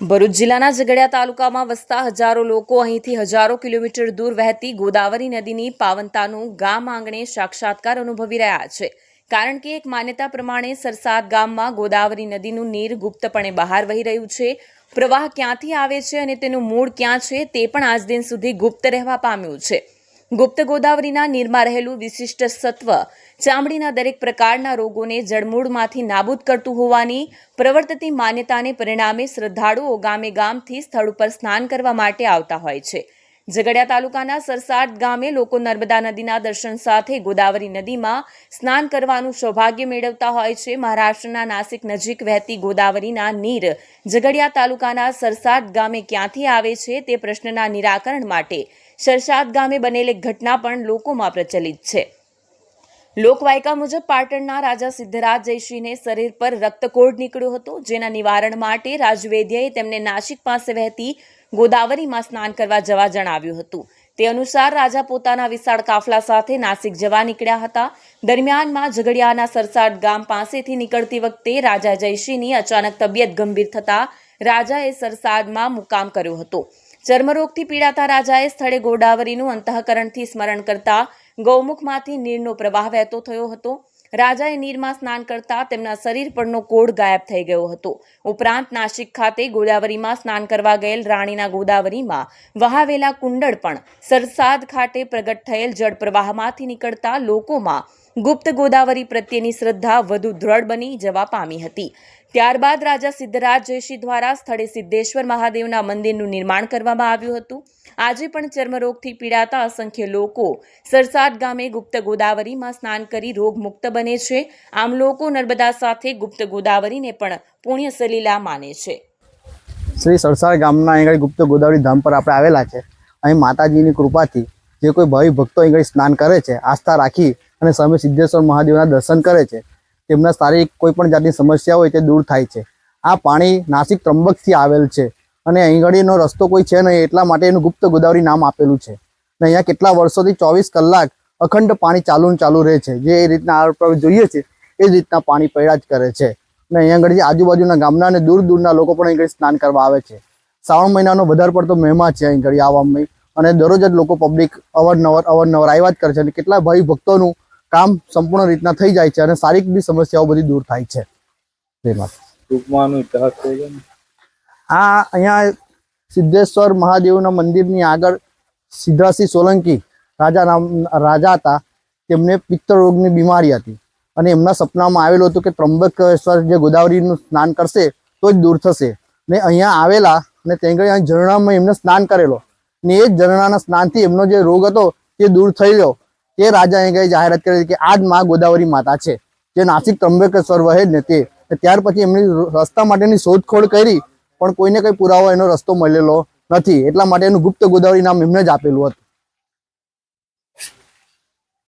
ભરૂચ જિલ્લાના ઝઘડિયા તાલુકામાં વસતા હજારો લોકો અહીંથી હજારો કિલોમીટર દૂર વહેતી ગોદાવરી નદીની પાવનતાનું ગામ આંગણે સાક્ષાત્કાર અનુભવી રહ્યા છે. કારણ કે એક માન્યતા પ્રમાણે સરસાદ ગામમાં ગોદાવરી નદીનું નીર ગુપ્તપણે બહાર વહી રહ્યું છે. પ્રવાહ ક્યાંથી આવે છે અને તેનું મૂળ ક્યાં છે તે પણ આજ દિન સુધી ગુપ્ત રહેવા પામ્યું છે. ગુપ્ત ગોદાવરીના નીરમાં રહેલું વિશિષ્ટ સત્વ ચામડીના દરેક પ્રકારના રોગોને જળમૂળમાંથી નાબૂદ કરતું હોવાની પ્રવર્તતી માન્યતાને પરિણામે શ્રદ્ધાળુઓ ગામે ગામથી સ્થળ ઉપર સ્નાન કરવા માટે આવતા હોય છે. ઝઘડિયા તાલુકાના સરસાડ ગામે લોકો નર્મદા નદીના દર્શન સાથે ગોદાવરી નદીમાં સ્નાન કરવાનું સૌભાગ્ય મેળવતા હોય છે. મહારાષ્ટ્રના નાસિક નજીક વહેતી ગોદાવરીના નીર ઝઘડિયા તાલુકાના સરસાદ ગામે ક્યાંથી આવે છે તે પ્રશ્નના નિરાકરણ માટે સરસાદ ગામે બનેલી ઘટના પણ લોકોમાં પ્રચલિત છે. લોકવાયકા મુજબ પાટણના રાજા સિદ્ધરાજ જયશ્રીને શરીર પર રક્તકોડ નીકળ્યો હતો, જેના નિવારણ માટે રાજવૈદ્યએ તેમને નાસિક પાસે વહેતી ગોદાવરીમાં સ્નાન કરવા જવા જણાવ્યું હતું. તે અનુસાર રાજા પોતાના વિશાળ કાફલા સાથે નાસિક જવા નીકળ્યા હતા. દરમિયાનમાં ઝઘડિયાના સરસાડ ગામ પાસેથી નીકળતી વખતે રાજા જયશ્રીની અચાનક તબિયત ગંભીર થતા રાજાએ સરસાદમાં મુકામ કર્યો હતો. ચર્મરોગથી પીડાતા રાજાએ સ્થળે ગોદાવરીનું અંતઃકરણથી સ્મરણ કરતા ગૌમુખમાંથી નીરનો પ્રવાહ વહેતો થયો હતો. રાજાએ નીરમાં સ્નાન કરતા તેમના શરીર પરનો કોડ ગાયબ થઈ ગયો હતો. ઉપરાંત નાસિક ખાતે ગોદાવરીમાં સ્નાન કરવા ગયેલ રાણીના ગોદાવરીમાં વહાવેલા કુંડળ પણ સરસાદ ખાતે પ્રગટ થયેલ જળ પ્રવાહમાંથી નીકળતા લોકોમાં ગુપ્ત ગોદાવરી પ્રત્યેની શ્રદ્ધા વધુ દ્રઢ બની જવા પામી હતી. ત્યારબાદ રાજા સિદ્ધરાજ જયશ્રી દ્વારા સ્થળે સિદ્ધેશ્વર મહાદેવના મંદિરનું નિર્માણ કરવામાં આવ્યું હતું. આજે પણ ચર્મરોગથી પીડાતા અસંખ્ય લોકો સરસાદ ગામે ગુપ્ત ગોદાવરીમાં સ્નાન કરી રોગમુક્ત બને છે. આમ લોકો નર્મદા સાથે ગુપ્ત ગોદાવરીને પણ પુણ્ય સલીલા માને છે. શ્રી સરસાદ ગામના આગળ ગુપ્ત ગોદાવરી ધામ પર આપણે આવેલા છે. અહીં માતાજીની કૃપાથી જે કોઈ ભાવિ ભક્તો આગળ સ્નાન કરે છે, આસ્થા રાખી અને સ્વામી સિદ્ધેશ્વર મહાદેવના દર્શન કરે છે, તેમના શારીરિક કોઈ પણ જાતની સમસ્યા હોય તે દૂર થાય છે. આ પાણી નાસિક ત્રંબકથી આવેલ છે. અને અહીં આગળનો રસ્તો કોઈ છે નહીં, એટલા માટે એનું ગુપ્ત ગોદાવરી નામ આપેલું છે. અને અહીંયા કેટલા વર્ષોથી ચોવીસ કલાક અખંડ પાણી ચાલુ ને ચાલુ રહે છે. જે રીતના આ પર જોઈએ છે, એ જ રીતના પાણી પડ્યા જ કરે છે. અને અહીંયા ઘડી આજુબાજુના ગામના અને દૂર દૂરના લોકો પણ અહીં ઘડી સ્નાન કરવા આવે છે. શ્રાવણ મહિનાનો વધારે પડતો મહેમા છે અહીં ઘડી આવવામાં. અને દરરોજ જ લોકો પબ્લિક અવારનવાર અવારનવાર આવ્યા જ કરે છે. અને કેટલા ભાઈ ભક્તોનું કામ સંપૂર્ણ રીતના થઈ જાય છે અને શારીરિક બી સમસ્યાઓ બધી દૂર થાય છે. જય ટૂંકમાં ઇતિહાસ થઈ ને આ અહીંયા સિદ્ધેશ્વર મહાદેવના મંદિરની આગળ સિદ્ધરાસિંહ સોલંકી રાજા નામ રાજા હતા. તેમને પિત્તરોગની બીમારી હતી. અને એમના સપનામાં આવેલું હતું કે ત્રંબકેશ્વર જે ગોદાવરીનું સ્નાન કરશે, તો જ દૂર થશે. ને અહીંયા આવેલા અને ત્યાં ઝરણામાં એમને સ્નાન કરેલો. ને એ જ ઝરણાના સ્નાનથી એમનો જે રોગ હતો, તે દૂર થઈ ગયો. તે રાજા અહીં જાહેરાત કરી કે આ જ મા ગોદાવરી માતા છે. જે નાસિક ત્રંબકેશ્વર વહે જ ને તે. ત્યાર પછી એમની રસ્તા માટેની શોધખોળ કરી પણ કોઈને કઈ પુરાવો એનો રસ્તો મળેલો નથી. એટલા માટે એનું ગુપ્ત ગોદાવરી નામ એમને જ આપેલું હતું.